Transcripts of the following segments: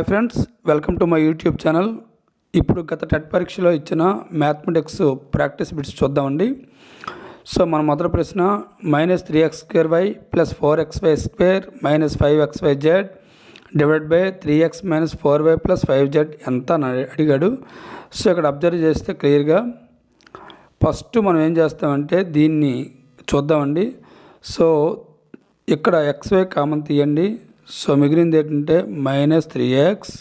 Hi friends welcome to my YouTube channel. ఇప్పుడు గత TET పరీక్షలో ఇచ్చిన మ్యాథమెటిక్స్ ప్రాక్టీస్ బిట్స్ చూద్దామండి. సో మన మొదటి ప్రశ్న minus three X square Y plus four X Y square minus five X Y Z divide by three X minus four Y plus five Z ఎంత అని అడిగాడు. సో ఇక్కడ అబ్జర్వ్ చేస్తే క్లియర్గా ఫస్ట్ మనం ఏం చేస్తామంటే దీన్ని చూద్దామండి. సో ఇక్కడ ఎక్స్వై కామన్ తీయండి. సో మిగిలింది ఏంటంటే మైనస్ త్రీ ఎక్స్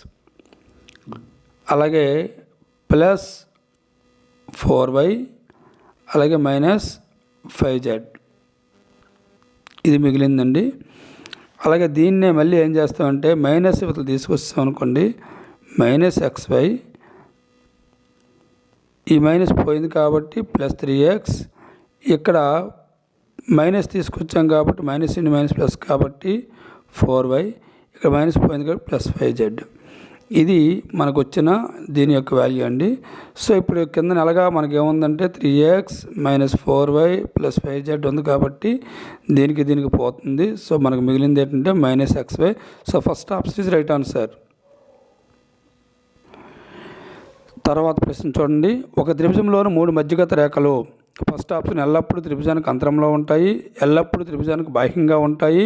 అలాగే ప్లస్ ఫోర్ వై అలాగే మైనస్ ఫైవ్ జెడ్ ఇది మిగిలిందండి. అలాగే దీన్నే మళ్ళీ ఏం చేస్తామంటే మైనస్ ఇవతలు తీసుకొస్తాం అనుకోండి. మైనస్ ఎక్స్ వై ఈ మైనస్ పోయింది కాబట్టి ప్లస్ త్రీ ఎక్స్ ఇక్కడ మైనస్ తీసుకొచ్చాం కాబట్టి మైనస్ ఇన్ మైనస్ ప్లస్ కాబట్టి ఫోర్ వై ఇక్కడ మైనస్ పోయింది కాబట్టి ప్లస్ ఫైవ్ జెడ్. ఇది మనకు వచ్చిన దీని యొక్క వాల్యూ అండి. సో ఇప్పుడు కింద నెలగా మనకి ఏముందంటే three x minus four y plus five z ఉంది కాబట్టి దీనికి దీనికి పోతుంది. సో మనకు మిగిలింది ఏంటంటే minus x y. So first option is right answer. తర్వాత ప్రశ్న చూడండి. ఒక త్రిభుజంలోని మూడు మధ్యగత రేఖలు ఫస్ట్ ఆప్షన్ ఎల్లప్పుడూ త్రిభుజానికి అంతరంలో ఉంటాయి ఎల్లప్పుడూ త్రిభుజానికి బాహ్యంగా ఉంటాయి.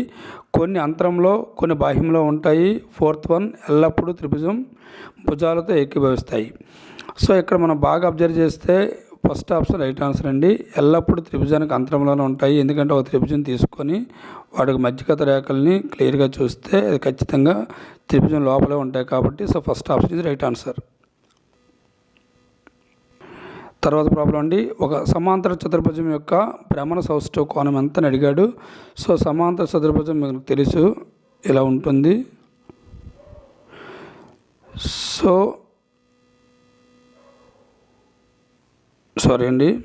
కొన్ని అంతరంలో కొన్ని బాహ్యంలో ఉంటాయి. ఫోర్త్ వన్ ఎల్లప్పుడూ త్రిభుజం భుజాలతో ఏకీభవిస్తాయి. సో ఇక్కడ మనం బాగా అబ్జర్వ్ చేస్తే ఫస్ట్ ఆప్షన్ రైట్ ఆన్సర్ అండి. ఎల్లప్పుడూ త్రిభుజానికి అంతరంలోనే ఉంటాయి. ఎందుకంటే ఒక త్రిభుజం తీసుకొని వాటికి మధ్యగత రేఖల్ని క్లియర్గా చూస్తే అది ఖచ్చితంగా త్రిభుజం లోపలే ఉంటాయి కాబట్టి సో ఫస్ట్ ఆప్షన్ ఇది రైట్ ఆన్సర్ తర్వాత ప్రాబ్లం అండి. ఒక సమాంతర చతుర్భుజం యొక్క భ్రమణ సౌష్ఠ కోణం ఎంత అని అడిగాడు. సో సమాంతర చతుర్భుజం మీకు తెలుసు ఇలా ఉంటుంది. సో సారీ అండి.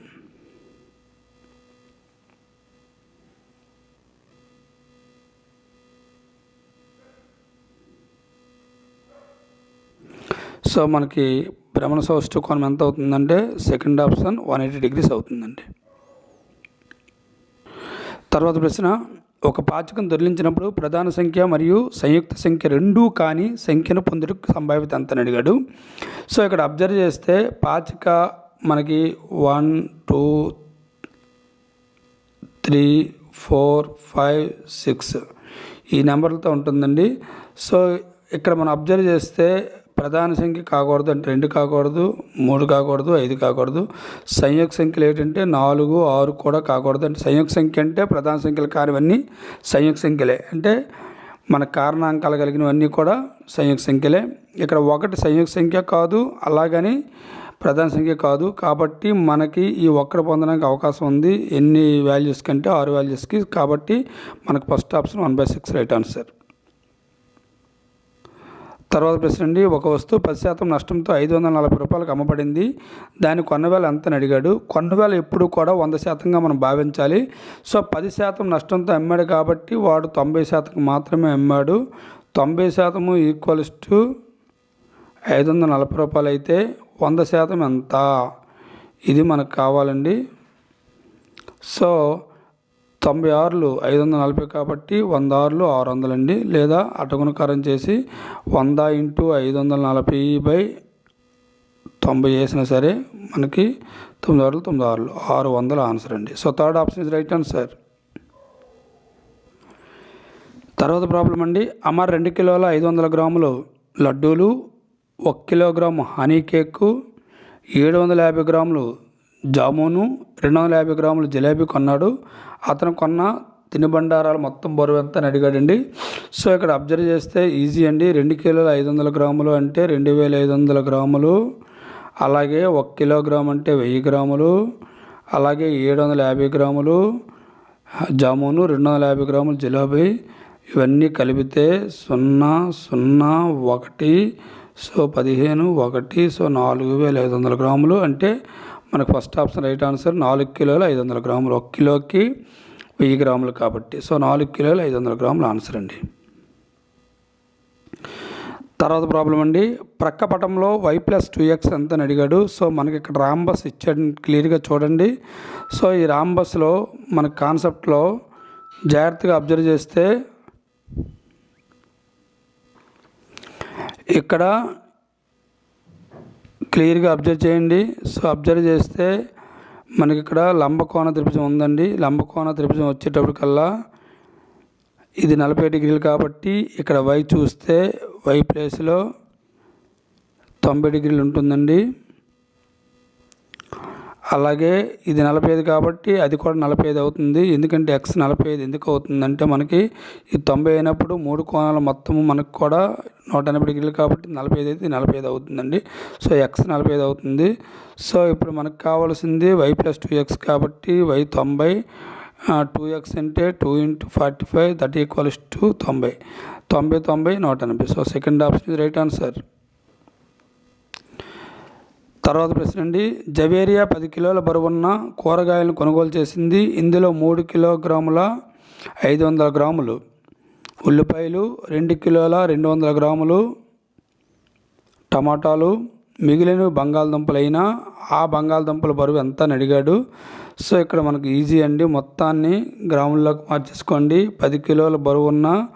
సో మనకి భ్రమణ సౌష్ఠ కోణం ఎంత అవుతుందంటే second option one eighty degrees అవుతుందండి. తర్వాత ప్రశ్న ఒక పాచకం దొరిలించినప్పుడు ప్రధాన సంఖ్య మరియు సంయుక్త సంఖ్య రెండూ కాని సంఖ్యను పొందుటకు సంభావ్యత ఎంతని అడిగాడు. సో ఇక్కడ అబ్జర్వ్ చేస్తే పాచిక మనకి one two three four five six ఈ నెంబర్లతో ఉంటుందండి. సో ఇక్కడ మనం అబ్జర్వ్ చేస్తే ప్రధాన సంఖ్య కాకూడదు అంటే రెండు కాకూడదు మూడు కాకూడదు ఐదు కాకూడదు. సంయుక్త సంఖ్యలు ఏంటంటే నాలుగు ఆరు కూడా కాకూడదు. అంటే సంయుక్త సంఖ్య అంటే ప్రధాన సంఖ్యలు కానివన్నీ సంయుక్త సంఖ్యలే. అంటే మన కారణాంకాలు కలిగినవన్నీ కూడా సంయుక్త సంఖ్యలే. ఇక్కడ ఒకటి సంయుక్త సంఖ్య కాదు అలాగని ప్రధాన సంఖ్య కాదు. కాబట్టి మనకి ఈ ఒక్కటి పొందడానికి అవకాశం ఉంది. ఎన్ని వాల్యూస్ కంటే ఆరు వాల్యూస్కి కాబట్టి మనకు first option one by six right answer తర్వాత ప్రశ్న అండి ఒక వస్తువు పది శాతం నష్టంతో ఐదు వందల నలభై రూపాయలకు అమ్మబడింది. దాని కొన్నవేల ఎంతని అడిగాడు. కొన్నవేళ ఎప్పుడు కూడా వంద శాతంగా మనం భావించాలి. సో పది శాతం నష్టంతో అమ్మాడు కాబట్టి వాడు తొంభై శాతం మాత్రమే అమ్మాడు. తొంభై శాతము ఈక్వల్స్ టు ఐదు వందల నలభై రూపాయలు అయితే వంద శాతం ఎంత? ఇది మనకు కావాలండి. సో తొంభై ఆరులు ఐదు వందల నలభై కాబట్టి వంద ఆరులు ఆరు వందలండి లేదా అటగుణకారం చేసి వంద ఇంటూ ఐదు వందల నలభై బై తొంభై వేసినా సరే మనకి తొమ్మిది ఆరులు తొమ్మిది ఆరులు ఆరు వందల ఆన్సర్ అండి. So third option is right answer. తర్వాత ప్రాబ్లం అండి. అమర్ రెండు కిలోల ఐదు వందల గ్రాములు లడ్డూలు ఒక కిలోగ్రాము హనీ కేకు ఏడు వందల యాభై గ్రాములు జామును రెండు వందల యాభై గ్రాములు జిలేబీ కొన్నాడు. అతను కొన్న తినుబండారాలు మొత్తం బరువు ఎంత అని అడిగాడండి. సో ఇక్కడ అబ్జర్వ్ చేస్తే ఈజీ అండి. రెండు కిలోలు ఐదు వందల గ్రాములు అంటే రెండు వేల ఐదు వందల గ్రాములు. అలాగే ఒక కిలోగ్రామ్ అంటే వెయ్యి గ్రాములు. అలాగే ఏడు వందల యాభై గ్రాములు. జామును రెండు వందల యాభై గ్రాములు జిలేబీ. ఇవన్నీ కలిపితే సున్నా సున్నా ఒకటి సో పదిహేను ఒకటి సో నాలుగు వేల ఐదు వందల గ్రాములు. అంటే మనకు ఫస్ట్ ఆప్షన్ రైట్ ఆన్సర్ నాలుగు కిలోలు ఐదు వందల గ్రాములు. ఒక కిలోకి వెయ్యి గ్రాములు కాబట్టి. సో నాలుగు కిలోలు ఐదు వందల గ్రాములు ఆన్సర్ అండి. తర్వాత ప్రాబ్లం అండి. ప్రక్క పటంలో వై ప్లస్ టూ ఎక్స్ ఎంత అని అడిగాడు. సో మనకి ఇక్కడ రాంబస్ ఇచ్చాడు క్లియర్గా చూడండి. సో ఈ రాంబస్లో మన కాన్సెప్ట్లో జాగ్రత్తగా అబ్జర్వ్ చేస్తే ఇక్కడ క్లియర్గా అబ్జర్వ్ చేయండి. సో అబ్జర్వ్ చేస్తే మనకి ఇక్కడ లంబకోణ త్రిభుజం ఉందండి. లంబకోణ త్రిభుజం వచ్చేటప్పటికల్లా ఇది నలభై డిగ్రీలు కాబట్టి ఇక్కడ వై చూస్తే వై ప్లేస్లో తొంభై డిగ్రీలు ఉంటుందండి. అలాగే ఇది నలభై ఐదు కాబట్టి అది కూడా నలభై ఐదు అవుతుంది. ఎందుకంటే ఎక్స్ నలభై ఐదు ఎందుకు అవుతుందంటే మనకి ఈ తొంభై అయినప్పుడు మూడు కోణాలు మొత్తము మనకు కూడా నూట ఎనభై డిగ్రీలు కాబట్టి నలభై ఐదు అయితే నలభై ఐదు అవుతుందండి. సో ఎక్స్ నలభై ఐదు అవుతుంది. సో ఇప్పుడు మనకు కావాల్సింది వై ప్లస్ టూ ఎక్స్ కాబట్టి వై తొంభై టూ ఎక్స్ అంటే two into forty five that equals to తొంభై. తొంభై తొంభై నూట ఎనభై. So second option is right answer. తర్వాత ప్రశ్న అండి. జవేరియా పది కిలోల బరువున్న కూరగాయలను కొనుగోలు చేసింది ఇందులో మూడు కిలోగ్రాముల ఐదు వందల గ్రాములు. ఉల్లిపాయలు రెండు కిలోల రెండు వందల గ్రాములు. టమాటాలు మిగిలిన బంగాళదుంపలైనా ఆ బంగాళదుంపల బరువు ఎంత అని అడిగాడు. సో ఇక్కడ మనకు ఈజీ అండి. మొత్తాన్ని గ్రాముల్లోకి మార్చేసుకోండి. పది కిలోల బరువు ఉన్న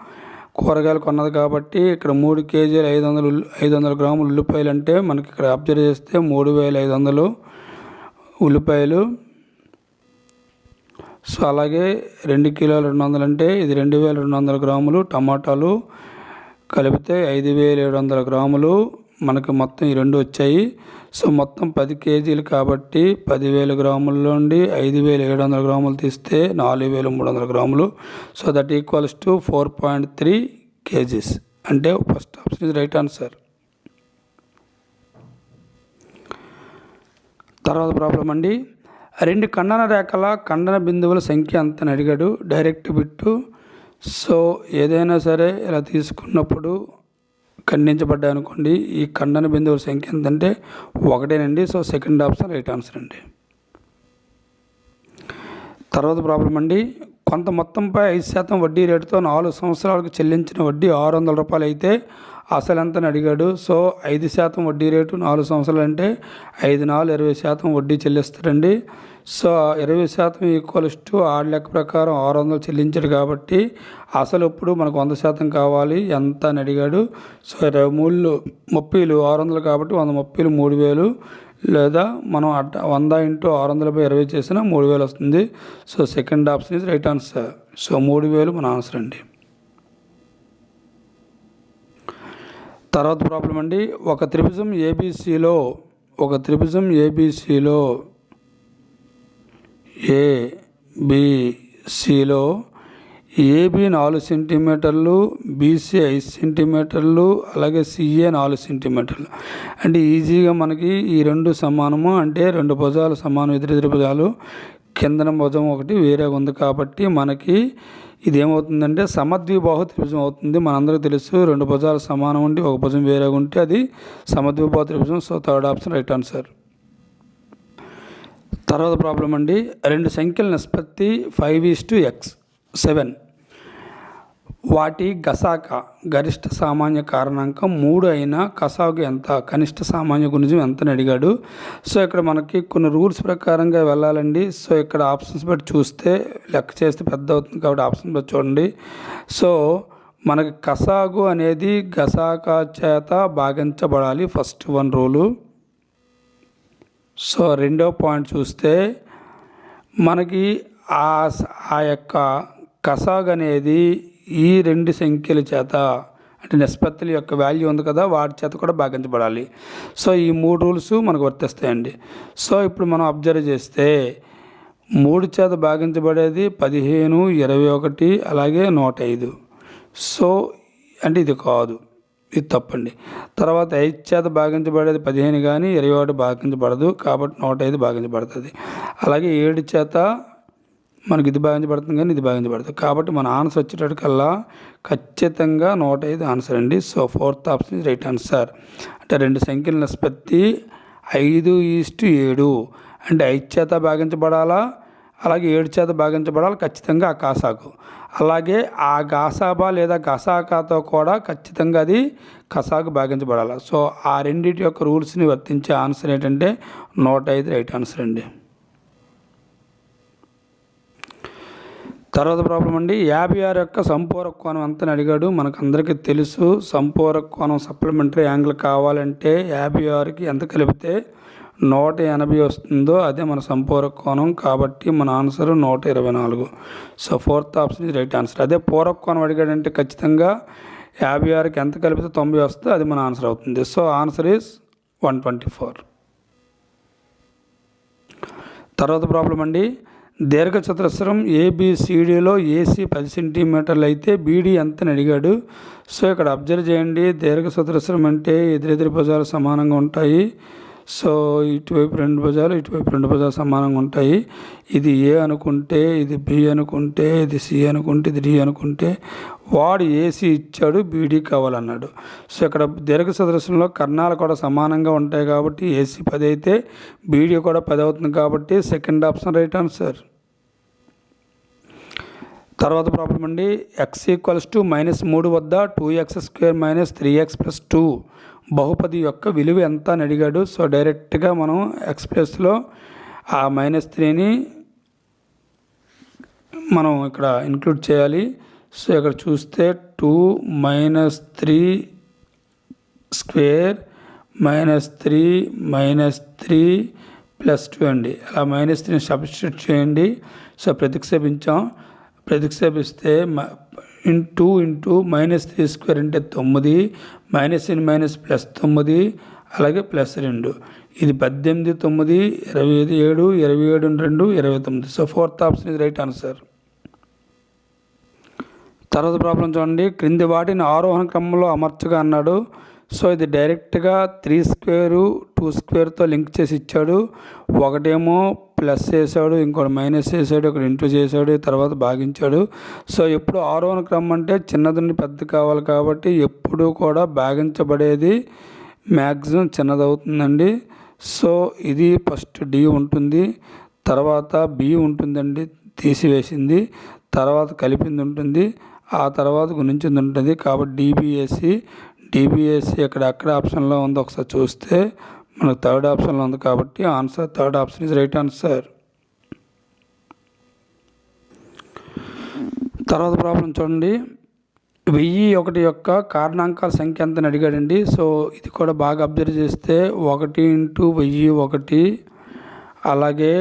కూరగాయలు కొన్నది కాబట్టి ఇక్కడ మూడు కేజీలు ఐదు వందలు ఐదు వందల గ్రాములు ఉల్లిపాయలు అంటే మనకి ఇక్కడ అబ్జర్వ్ చేస్తే మూడు వేల ఐదు వందలు ఉల్లిపాయలు. సో అలాగే రెండు కిలోలు రెండు వందలు అంటే ఇది రెండు వేల రెండు వందల గ్రాములు టమాటాలు కలిపితే ఐదు వేల ఏడు వందల గ్రాములు. మనకి మొత్తం ఈ రెండు వచ్చాయి. సో మొత్తం పది కేజీలు కాబట్టి పదివేల గ్రాముల నుండి ఐదు వేల ఏడు వందల గ్రాములు తీస్తే నాలుగు వేల మూడు వందల గ్రాములు. So that equals to four point three kgs. అంటే first option is right answer. తర్వాత ప్రాబ్లం అండి. రెండు ఖండన రేఖల ఖండన బిందువుల సంఖ్య ఎంత అడిగాడు. Direct bit. సో ఏదైనా సరే ఇలా తీసుకున్నప్పుడు ఖండించబడ్డాయి అనుకోండి ఈ ఖండన బిందువుల సంఖ్య ఎంతంటే ఒకటేనండి. So second option right answer అండి. తర్వాత ప్రాబ్లం అండి. కొంత మొత్తంపై ఐదు శాతం వడ్డీ రేటుతో నాలుగు సంవత్సరాలకు చెల్లించిన వడ్డీ ఆరు వందల రూపాయలు అయితే అసలు అడిగాడు? సో ఐదు శాతం వడ్డీ రేటు నాలుగు సంవత్సరాలు అంటే ఐదు నాలుగు ఇరవై శాతం వడ్డీ చెల్లిస్తారండి. సో ఇరవై శాతం ఈక్వల్స్ టు ఆరు లెక్క ప్రకారం ఆరు వందలు చెల్లించాడు కాబట్టి అసలు ఇప్పుడు మనకు వంద శాతం కావాలి? ఎంత అని అడిగాడు. సో ఇరవై మూడు ముప్పైలు ఆరు వందలు కాబట్టి వంద ముప్పైలు మూడు వేలు లేదా మనం అట్ వంద ఇంటూ ఆరు వందల బై ఇరవై చేసినా మూడు వేలు వస్తుంది. So second option is right answer. So మూడు వేలు మన ఆన్సర్ అండి. తర్వాత ప్రాబ్లం అండి. ఒక త్రిభుజం ఏబీసీలో ఒక త్రిభుజం ఏబీసీలో ఏబిసిలో ఏబి నాలుగు సెంటీమీటర్లు బీసీ ఐదు సెంటీమీటర్లు అలాగే సిఏ నాలుగు సెంటీమీటర్లు. అంటే ఈజీగా మనకి ఈ రెండు సమానము అంటే రెండు భుజాలు సమానం ఎదురెదురు భుజాలు. కిందన భుజం ఒకటి వేరేగా ఉంది కాబట్టి మనకి ఇది ఏమవుతుందంటే సమద్విబాహు త్రిభుజం అవుతుంది. మనందరికీ తెలుసు రెండు భుజాలు సమానం ఉండి ఒక భుజం వేరేగా ఉంటే అది సమద్విబాహు త్రిభుజం. So third option right answer. తర్వాత ప్రాబ్లం అండి. రెండు సంఖ్యల నిష్పత్తి five is to x seven. వాటి గసాక గరిష్ట సామాన్య కారణాంకం మూడు అయినా కసాకు ఎంత కనిష్ట సామాన్య గుణిజం ఎంత అని అడిగాడు. సో ఇక్కడ మనకి కొన్ని రూల్స్ ప్రకారంగా వెళ్ళాలండి. సో ఇక్కడ ఆప్షన్స్ బట్టి చూస్తే లెక్క చేస్తే పెద్ద అవుతుంది కాబట్టి ఆప్షన్ బట్టి చూడండి. సో మనకి కసాగు అనేది గసాక చేత భాగించబడాలి ఫస్ట్ వన్ రూలు. సో రెండో పాయింట్ చూస్తే మనకి ఆ ఆ యొక్క కసాగ్ అనేది ఈ రెండు సంఖ్యల చేత అంటే నిష్పత్తుల యొక్క వాల్యూ ఉంది కదా వాటి చేత కూడా భాగించబడాలి. సో ఈ మూడు రూల్స్ మనకు వర్తిస్తాయండి. సో ఇప్పుడు మనం అబ్జర్వ్ చేస్తే మూడు చేత భాగించబడేది పదిహేను ఇరవై ఒకటి అలాగే నూట ఐదు. సో అంటే ఇది కాదు. ఇది తప్పండి. తర్వాత ఐదు చేత భాగించబడేది పదిహేను కానీ ఇరవై ఒకటి భాగించబడదు కాబట్టి నూట ఐదు భాగించబడుతుంది. అలాగే ఏడు చేత మనకి ఇది భాగించబడుతుంది కానీ ఇది భావించబడుతుంది కాబట్టి మన ఆన్సర్ వచ్చేటప్పటికల్లా ఖచ్చితంగా నూట ఐదు ఆన్సర్ అండి. So fourth option right answer అంటే రెండు సంఖ్యల నిష్పత్తి ఐదు ఈస్టు ఏడు. అంటే ఐదు చేత భాగించబడాలా? అలాగే ఏడు చేత భాగించబడాలి? ఖచ్చితంగా ఆ కాసాకు. అలాగే ఆ గాసాబా లేదా గసాకాతో కూడా ఖచ్చితంగా అది కసాకు భాగించబడాలి? సో ఆ రెండింటి యొక్క రూల్స్ని వర్తించే ఆన్సర్ ఏంటంటే నూట ఐదు రైట్ ఆన్సర్ అండి. తర్వాత ప్రాబ్లం అండి యాభై ఆరు యొక్క సంపూరక కోణం ఎంత అని అడిగాడు. మనకు అందరికీ తెలుసు సంపూరక కోణం సప్లిమెంటరీ యాంగిల్ కావాలంటే యాభై ఆరుకి ఎంత కలిపితే నూట ఎనభై వస్తుందో అదే మన సంపూరక కోణం. కాబట్టి మన ఆన్సర్ నూట ఇరవై నాలుగు. సో ఫోర్త్ ఆప్షన్ ఇది రైట్ ఆన్సర్ అదే పూరక కోణం అడిగాడంటే ఖచ్చితంగా యాభై ఆరుకి ఎంత కలిపితే తొంభై వస్తే అది మన ఆన్సర్ అవుతుంది. So answer is one twenty four తర్వాత ప్రాబ్లం అండి దీర్ఘచతురస్రం ఏబిసిడిలో ఏసీ పది సెంటీమీటర్లు అయితే బీడీ ఎంతని అడిగాడు. సో ఇక్కడ అబ్జర్వ్ చేయండి. దీర్ఘచతురస్రం అంటే ఎదురెదురు భుజాలు సమానంగా ఉంటాయి. సో ఇటువైపు రెండు భుజాలు ఇటువైపు రెండు భుజాలు సమానంగా ఉంటాయి. ఇది ఏ అనుకుంటే ఇది బి అనుకుంటే ఇది సి అనుకుంటే ఇది డి అనుకుంటే వాడు ఏసీ ఇచ్చాడు బీడీ కావాలన్నాడు. సో ఇక్కడ దీర్ఘ సదృశ్యంలో కర్ణాలు కూడా సమానంగా ఉంటాయి కాబట్టి ఏసీ పది అయితే బీడీ కూడా పది అవుతుంది కాబట్టి సెకండ్ ఆప్షన్ రైట్ ఆన్సర్. తర్వాత ప్రాబ్లం అండి ఎక్స్ ఈక్వల్స్ టు మైనస్ మూడు వద్ద two x square minus three x plus two. బహుపది యొక్క విలువ ఎంత అని అడిగాడు. సో డైరెక్ట్గా మనం ఎక్స్ ప్లస్లో ఆ మైనస్ త్రీని మనం ఇక్కడ ఇంక్లూడ్ చేయాలి. సో ఇక్కడ చూస్తే two minus three square minus three minus three plus two అండి. అలా మైనస్ త్రీని సబ్స్టిట్యూట్ చేయండి. సో ప్రతిక్షేపించాం. ప్రతిక్షేపిస్తే into into minus three square అంటే తొమ్మిది మైనస్ ఇన్ మైనస్ ప్లస్ తొమ్మిది అలాగే ప్లస్ రెండు. ఇది పద్దెనిమిది తొమ్మిది ఇరవై ఐదు ఏడు ఇరవై ఏడు రెండు ఇరవై తొమ్మిది. సో ఫోర్త్ ఆప్షన్ ఇది రైట్ ఆన్సర్. తర్వాత ప్రాబ్లం చూడండి. క్రింది వాటిని ఆరోహణ క్రమంలో అమర్చగా అన్నాడు. సో ఇది డైరెక్ట్గా త్రీ స్క్వేరు టూ స్క్వేర్తో లింక్ చేసి ఇచ్చాడు. ఒకటేమో ప్లస్ చేశాడు ఇంకోటి మైనస్ చేశాడు ఒకటి ఇంటూ చేశాడు తర్వాత భాగించాడు. సో ఎప్పుడు ఆరోహణ క్రమం అంటే చిన్నది నుండి పెద్ద కావాలి కాబట్టి ఎప్పుడు కూడా భాగించబడేది మ్యాక్సిమం చిన్నదవుతుందండి సో ఇది ఫస్ట్ డి ఉంటుంది. తర్వాత బి ఉంటుందండి తీసివేసింది. తర్వాత కలిపింది ఉంటుంది. ఆ తర్వాత గుణించింది ఉంటుంది. కాబట్టి డిబిఎస్సి డిబిఎస్సి ఇక్కడ అక్కడ ఆప్షన్లో ఉంది. ఒకసారి చూస్తే మనకు థర్డ్ ఆప్షన్లో ఉంది కాబట్టి answer third option is right answer. తర్వాత ప్రాబ్లం చూడండి. వెయ్యి ఒకటి యొక్క కారణాంకాల సంఖ్య ఎంత అని అడిగాడండి. సో ఇది కూడా బాగా అబ్జర్వ్ చేస్తే ఒకటి ఇంటూ వెయ్యి ఒకటి అలాగే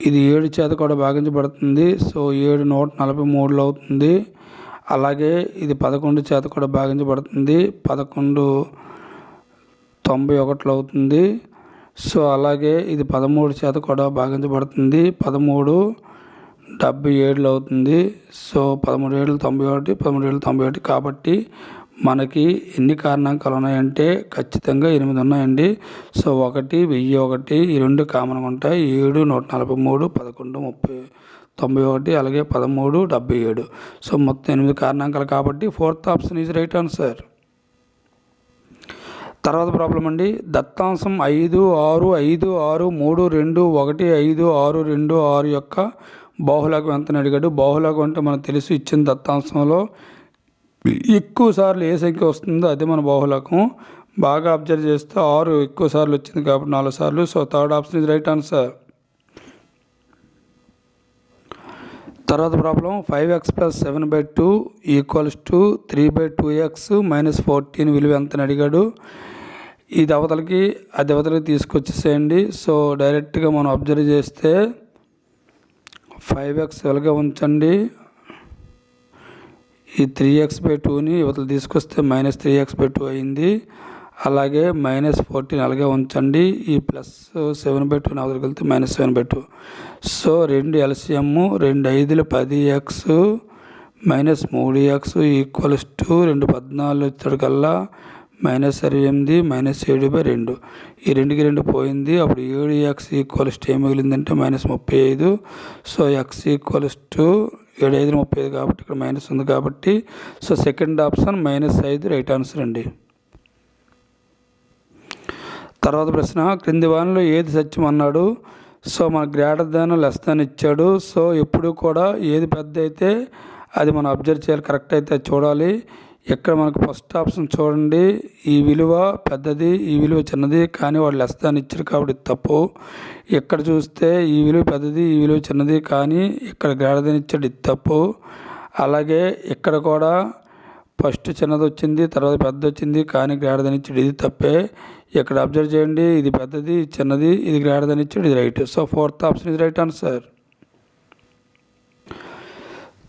ఇది ఏడు చేత కూడా భాగించబడుతుంది. సో ఏడు నూట నలభై మూడులో అవుతుంది. అలాగే ఇది పదకొండు చేత కూడా భాగించబడుతుంది. పదకొండు తొంభై ఒకటిలో అవుతుంది. సో అలాగే ఇది పదమూడు చేత కూడా భాగించబడుతుంది. పదమూడు డెబ్బై ఏడులో అవుతుంది. సో పదమూడు ఏళ్ళు తొంభై ఒకటి పదమూడు ఏళ్ళు తొంభై ఒకటి కాబట్టి మనకి ఎన్ని కారణాంకాలు ఉన్నాయంటే ఖచ్చితంగా ఎనిమిది ఉన్నాయండి. సో ఒకటి వెయ్యి ఒకటి ఈ రెండు కామన్గా ఉంటాయి. ఏడు నూట నలభై మూడు పదకొండు ముప్పై తొంభై ఒకటి అలాగే పదమూడు డెబ్బై ఏడు. సో మొత్తం ఎనిమిది కారణాంకాలు కాబట్టి fourth option is right answer. తర్వాత ప్రాబ్లం అండి. దత్తాంశం ఐదు ఆరు ఐదు ఆరు మూడు రెండు ఒకటి ఐదు ఆరు రెండు ఆరు యొక్క బాహులకం ఎంతని అడిగాడు? బాహులకం అంటే మనకు తెలుసు ఇచ్చిన దత్తాంశంలో ఎక్కువ సార్లు ఏ సంఖ్య వస్తుందో అదే మన బాహులకం బాగా అబ్జర్వ్ చేస్తే ఆరు ఎక్కువ సార్లు వచ్చింది కాబట్టి నాలుగు సార్లు. So third option is right answer. తర్వాత problem five x plus seven by two equals to three by two x minus fourteen విలువ ఎంత అని అడిగాడు. ఇది అవతలకి అది అవతలకి తీసుకొచ్చేసేయండి. సో డైరెక్ట్గా మనం అబ్జర్వ్ చేస్తే ఫైవ్ ఎక్స్ వెలుగా ఉంచండి. ఈ త్రీ ఎక్స్ బై టూని ఇవతలు తీసుకొస్తే minus three x by two అయింది. అలాగే మైనస్ ఫోర్టీన్ అలాగే ఉంచండి. ఈ ప్లస్ సెవెన్ బై టూ అవతలకి వెళ్తే minus seven by two so రెండు ఎల్సిఎమ్ రెండు ఐదులు పది ఎక్స్ మైనస్ మూడు ఎక్స్ ఈక్వల్స్ టు రెండు పద్నాలుగు వచ్చేటికల్లా మైనస్ ఇరవై ఎనిమిది మైనస్ ఏడు బై రెండు. ఈ రెండుకి రెండు పోయింది. అప్పుడు ఏడు ఎక్స్ ఈక్వల్స్ టు ఏం మిగిలిందంటే మైనస్ ముప్పై ఐదు. సో ఎక్స్ ఈక్వల్స్ టు ఏడు ఐదు ముప్పై ఐదు కాబట్టి ఇక్కడ మైనస్ ఉంది కాబట్టి. సో సెకండ్ ఆప్షన్ మైనస్ ఐదు రైట్ ఆన్సర్ అండి. తర్వాత ప్రశ్న క్రింది వానిలో ఏది సత్యం? అన్నాడు. సో మన గ్రేటర్ దాన్ లెస్ దాన్ ఇచ్చాడు. సో ఎప్పుడు కూడా ఏది పెద్ద అయితే అది మనం అబ్జర్వ్ చేయాలి కరెక్ట్ అయితే చూడాలి. ఇక్కడ మనకు ఫస్ట్ ఆప్షన్ చూడండి. ఈ విలువ పెద్దది ఈ విలువ చిన్నది కానీ వాడు లెస్ దాన్ ఇచ్చారు కాబట్టి తప్పు. ఇక్కడ చూస్తే ఈ విలువ పెద్దది ఈ విలువ చిన్నది కానీ ఇక్కడ గ్రేటర్ దాన్ ఇచ్చాడు ఇది తప్పు. అలాగే ఇక్కడ కూడా ఫస్ట్ చిన్నది వచ్చింది తర్వాత పెద్ద వచ్చింది కానీ గ్రేటర్ ఇచ్చాడు. ఇది తప్పే. ఇక్కడ అబ్జర్వ్ చేయండి ఇది పెద్దది చిన్నది ఇది గ్రేటర్ ఇచ్చాడు ఇది రైట్. సో ఫోర్త్ ఆప్షన్ ఇది రైట్ ఆన్సర్.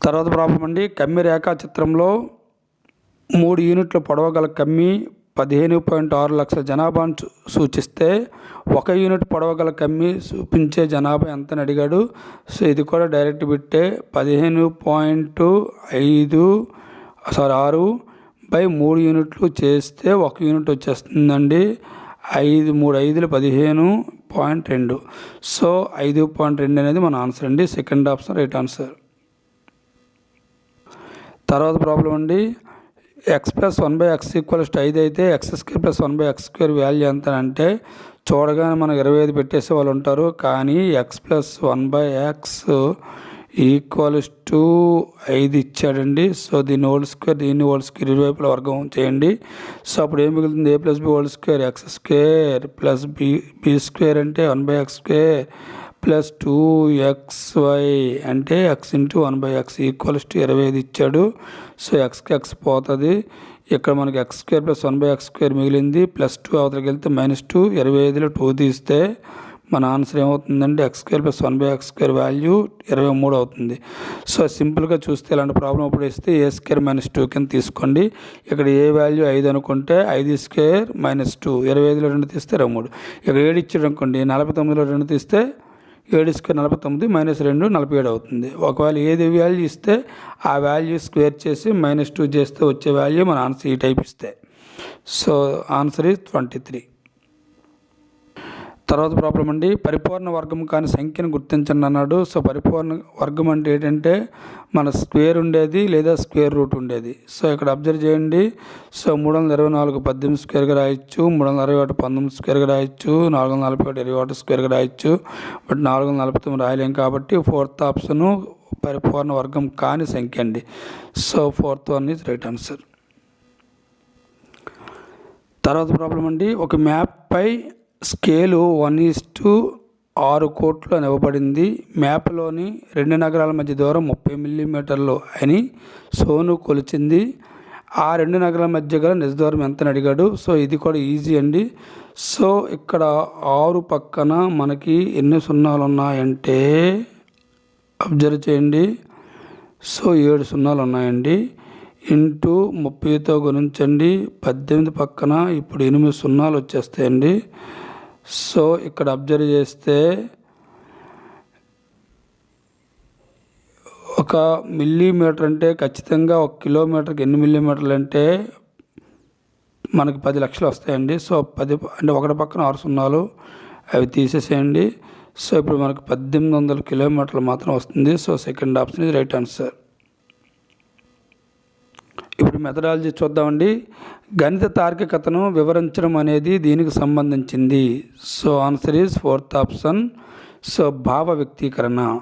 తర్వాత ప్రాబ్లం అండి కమ్మి రేఖా చిత్రంలో మూడు యూనిట్ల పొడవ గల కమ్మి పదిహేను పాయింట్ ఆరు లక్షల జనాభాను సూచిస్తే ఒక యూనిట్ పొడవ గల కమ్మి చూపించే జనాభా ఎంతని అడిగాడు? సో ఇది కూడా డైరెక్ట్ బిట్టే. పదిహేను పాయింట్ ఐదు సారీ ఆరు బై మూడు యూనిట్లు చేస్తే ఒక యూనిట్ వచ్చేస్తుందండి. ఐదు మూడు ఐదులు పదిహేను పాయింట్ రెండు. సో ఐదు పాయింట్ రెండు అనేది మన ఆన్సర్ అండి. Second option right answer. తర్వాత ప్రాబ్లం అండి. X plus one by x equals ఐదు అయితే x square plus one by x square value ఎంత అంటే చూడగానే మనం ఇరవై ఐదు పెట్టేసే వాళ్ళు ఉంటారు. కానీ x plus one by x equals to ఐదు ఇచ్చాడండి. సో దీన్ని హోల్ స్క్వేర్ దీన్ని హోల్ స్క్వేర్ ఇరువైపుల వర్గం చేయండి. సో అప్పుడు ఏం మిగులుతుంది? A plus B whole square? X square plus B B square అంటే one by x square plus two x y అంటే x into one by x equals to ఇరవై ఐదు ఇచ్చాడు. సో ఎక్స్కి ఎక్స్ పోతుంది. ఇక్కడ మనకి x square plus one by x square మిగిలింది. ప్లస్ టూ అవతలకి వెళ్తే మైనస్ టూ ఇరవై ఐదులో టూ తీస్తే మన ఆన్సర్ ఏమవుతుందంటే x square plus one by x square value ఇరవై మూడు అవుతుంది. సో సింపుల్గా చూస్తే ఇలాంటి ప్రాబ్లం అప్పుడు ఇస్తే ఏ స్క్వేర్ మైనస్ టూ కింద తీసుకోండి. ఇక్కడ ఏ వాల్యూ ఐదు అనుకుంటే ఐదు స్క్వేర్ మైనస్ టూ ఇరవై ఐదులో రెండు తీస్తే ఇరవై మూడు. ఇక్కడ ఏడు ఇచ్చాడు అనుకోండి నలభై తొమ్మిదిలో రెండు తీస్తే ఏడు స్క్వేర్ నలభై తొమ్మిది మైనస్ రెండు నలభై ఏడు అవుతుంది. ఒకవేళ ఏది వాల్యూ ఇస్తే ఆ వాల్యూ స్క్వేర్ చేసి మైనస్ టూ చేస్తే వచ్చే వాల్యూ మన ఆన్సర్ ఈ టైప్ ఇస్తే. So answer is twenty three. తర్వాత ప్రాబ్లం అండి. పరిపూర్ణ వర్గం కాని సంఖ్యను గుర్తించండి అన్నాడు. సో పరిపూర్ణ వర్గం అంటే ఏంటంటే మన స్క్వేర్ ఉండేది లేదా స్క్వేర్ రూట్ ఉండేది. సో ఇక్కడ అబ్జర్వ్ చేయండి. సో మూడు వందల ఇరవై నాలుగు పద్దెనిమిది స్క్వేర్గా రాయొచ్చు. మూడు వందల అరవై ఒకటి పంతొమ్మిది స్క్వేర్గా రాయొచ్చు. నాలుగు వందల నలభై ఒకటి ఇరవై ఒకటి స్క్వేర్గా రాయొచ్చు. బట్ నాలుగు వందల నలభై తొమ్మిది రాయలేం కాబట్టి ఫోర్త్ ఆప్షను పరిపూర్ణ వర్గం కాని సంఖ్య అండి. So fourth one is right answer. తర్వాత ప్రాబ్లం అండి. ఒక మ్యాప్పై స్కేలు వన్ ఈస్ టు ఆరు కోట్లు అని ఇవ్వబడింది. మ్యాప్లోని రెండు నగరాల మధ్య దూరం ముప్పై మిల్లీమీటర్లు అని సోను కొలిచింది. ఆ రెండు నగరాల మధ్య గల నిజ దూరం ఎంత అని అడిగాడు? సో ఇది కూడా ఈజీ అండి. సో ఇక్కడ ఆరు పక్కన మనకి ఎన్ని సున్నాలు ఉన్నాయంటే అబ్జర్వ్ చేయండి. సో ఏడు సున్నాలు ఉన్నాయండి. ఇంటూ ముప్పైతో గుణించండి. పద్దెనిమిది పక్కన ఇప్పుడు ఎనిమిది సున్నాలు వచ్చేస్తాయండి. సో ఇక్కడ అబ్జర్వ్ చేస్తే ఒక మిల్లీమీటర్ అంటే ఖచ్చితంగా ఒక కిలోమీటర్కి ఎన్ని మిల్లీమీటర్లు అంటే మనకి పది లక్షలు వస్తాయండి. సో పది అంటే ఒకటి పక్కన ఆరు సున్నాలు అవి తీసేసేయండి. సో ఇప్పుడు మనకు పద్దెనిమిది వందల కిలోమీటర్లు మాత్రం వస్తుంది. సో సెకండ్ ఆప్షన్ ఇది రైట్ ఆన్సర్. ఇప్పుడు మెథడాలజీ చూద్దామండి. గణిత తార్కికతను వివరించడం అనేది దీనికి సంబంధించింది. So answer is fourth option so భావ వ్యక్తీకరణ.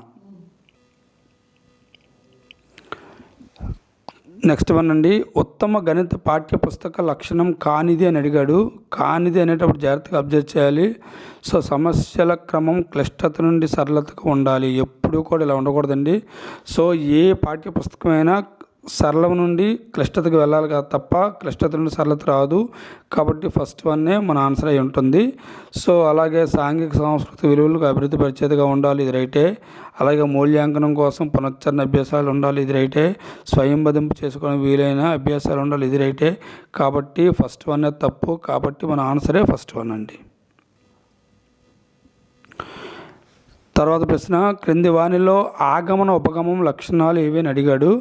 నెక్స్ట్ వన్ అండి. ఉత్తమ గణిత పాఠ్య పుస్తక లక్షణం కానిది అని అడిగాడు. కానిది అనేటప్పుడు జాగ్రత్తగా అబ్జర్వ్ చేయాలి. సో సమస్యల క్రమం క్లిష్టత నుండి సరళతకు ఉండాలి. ఎప్పుడూ కూడా ఇలా ఉండకూడదండి. సో ఏ పాఠ్య పుస్తకమైనా సరళం నుండి క్లిష్టతకు వెళ్ళాలి కదా తప్ప క్లిష్టత నుండి సరళత రాదు. కాబట్టి ఫస్ట్ వన్నే మన ఆన్సర్ అయి ఉంటుంది. సో అలాగే సాంఘిక సాంస్కృతిక విలువలకు అభివృద్ధి పరిచేదిగా ఉండాలి ఇది రైటే అలాగే మూల్యాంకనం కోసం పునశ్చరణ అభ్యాసాలు ఉండాలి ఇది రైటే స్వయం బదింపు చేసుకోవడం వీలైన అభ్యాసాలు ఉండాలి ఇది రైటే కాబట్టి ఫస్ట్ వన్ తప్పు. కాబట్టి మన ఆన్సరే ఫస్ట్ వన్ అండి. తర్వాత ప్రశ్న క్రింది వాణిలో ఆగమన ఉపగమం లక్షణాలు ఏవి అని అడిగాడు?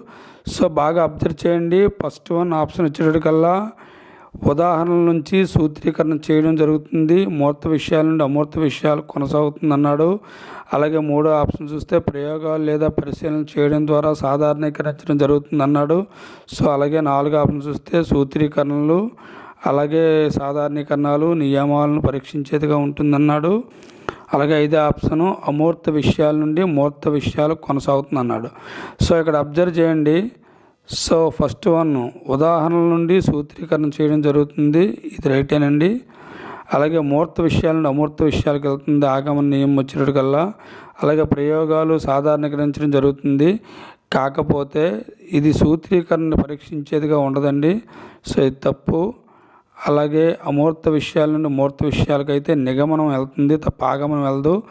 సో బాగా అబ్జర్వ్ చేయండి. ఫస్ట్ వన్ ఆప్షన్ వచ్చేటప్పటికల్లా ఉదాహరణల నుంచి సూత్రీకరణ చేయడం జరుగుతుంది. మూర్త విషయాల నుండి అమూర్త విషయాలు కొనసాగుతుంది అన్నాడు అలాగే మూడో ఆప్షన్ చూస్తే ప్రయోగాలు లేదా పరిశీలన చేయడం ద్వారా సాధారణీకరించడం జరుగుతుంది అన్నాడు సో అలాగే నాలుగో ఆప్షన్ చూస్తే సూత్రీకరణలు అలాగే సాధారణీకరణాలు నియమాలను పరీక్షించేదిగా ఉంటుందన్నాడు. అలాగే ఐదో ఆప్షను అమూర్త విషయాల నుండి మూర్త విషయాలు కొనసాగుతుంది అన్నాడు సో ఇక్కడ అబ్జర్వ్ చేయండి. సో ఫస్ట్ వన్ ఉదాహరణల నుండి సూత్రీకరణ చేయడం జరుగుతుంది. ఇది రైటేనండి అలాగే మూర్త విషయాల నుండి అమూర్త విషయాలకు వెళ్తుంది. ఆగమన నియమం వచ్చినట్టుకల్లా. అలాగే ప్రయోగాలు సాధారణీకరించడం జరుగుతుంది. కాకపోతే ఇది సూత్రీకరణ పరీక్షించేదిగా ఉండదండి. సో ఇది తప్పు. అలాగే అమూర్త విషయాల నుండి మూర్త విషయాలకైతే నిగమనం వెళ్తుంది తప్ప ఆగమనం వెళ్ళదు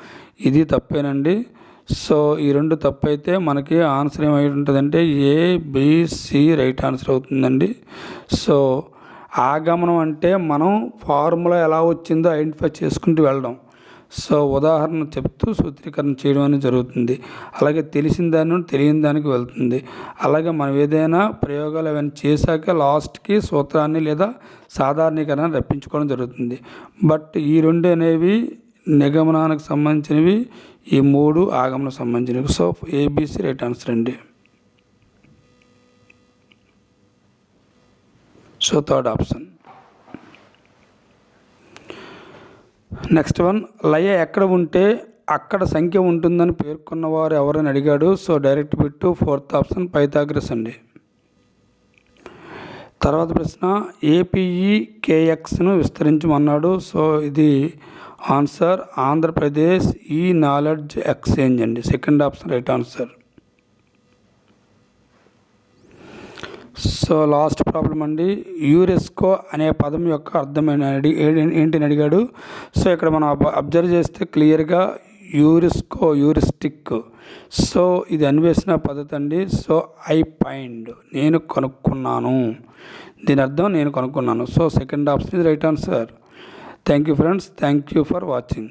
ఇది తప్పేనండి. సో ఈ రెండు తప్పు అయితే మనకి ఆన్సర్ ఏమై ఉంటుందంటే ఏ బిసి రైట్ ఆన్సర్ అవుతుందండి. సో ఆగమనం అంటే మనం ఫార్ములా ఎలా వచ్చిందో ఐడెంటిఫై చేసుకుంటూ వెళ్ళడం. సో ఉదాహరణ చెప్తూ సూత్రీకరణ చేయడం అనేది జరుగుతుంది. అలాగే తెలిసిన దాని తెలియని దానికి వెళ్తుంది. అలాగే మనం ఏదైనా ప్రయోగాలు అవన్నీ చేశాక లాస్ట్కి సూత్రాన్ని లేదా సాధారణీకరణ రప్పించుకోవడం జరుగుతుంది. బట్ ఈ రెండు అనేవి నిగమనానికి సంబంధించినవి ఈ మూడు ఆగమనకు సంబంధించినవి. సో ఏబీసీ రైట్ ఆన్సర్ అండి. So third option. Next one లయ ఎక్కడ ఉంటే అక్కడ సంఖ్య ఉంటుందని పేర్కొన్నవారు ఎవరని అడిగాడు. So direct bit fourth option Pythagoras అండి. తర్వాత ప్రశ్న ఏపీఈ కేఎక్స్ను విస్తరించమన్నాడు. సో ఇది answer Andhra Pradesh e knowledge exchange అండి. Second option right answer so last problem అండి. యూరెస్కో అనే పదం యొక్క అర్థమైన అడి ఏంటిని అడిగాడు. సో ఇక్కడ మనం అబ్జర్వ్ చేస్తే క్లియర్గా యూరిస్కో యూరిస్టిక్. సో ఇది అన్వేషణ పద్ధతి అండి. సో ఐ పైండ్ నేను కనుక్కున్నాను. దీని అర్థం నేను కనుక్కున్నాను. సో సెకండ్ ఆప్షన్ ఇది right answer. Thank you friends. Thank you for watching.